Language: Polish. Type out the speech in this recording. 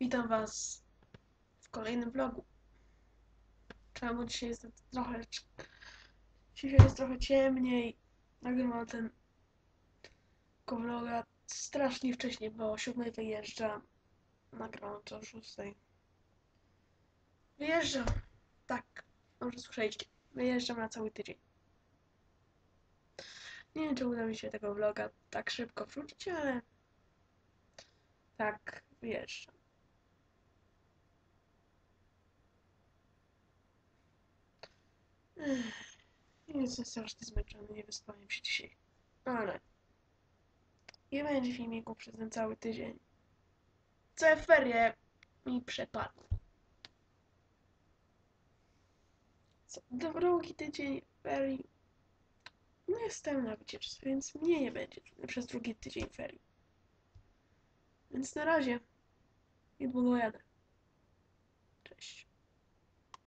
Witam Was w kolejnym vlogu. Czemu dzisiaj jest trochę. Dzisiaj jest trochę ciemniej. Nagrywam ten vloga strasznie wcześnie, bo o 7 wyjeżdżam. Nagrałam to o 6. Wyjeżdżam. Tak, dobrze słyszeliście. Wyjeżdżam na cały tydzień. Nie wiem, czy uda mi się tego vloga tak szybko wrzucić, ale tak, wyjeżdżam. Jestem strasznie zmęczony, nie wyspałem się dzisiaj. Ale nie będzie filmiku przez ten cały tydzień. Całe ferie mi przepadły. Drugi tydzień ferii. No jestem na wycieczce, więc mnie nie będzie przez drugi tydzień ferii. Więc na razie. Niedługo jadę.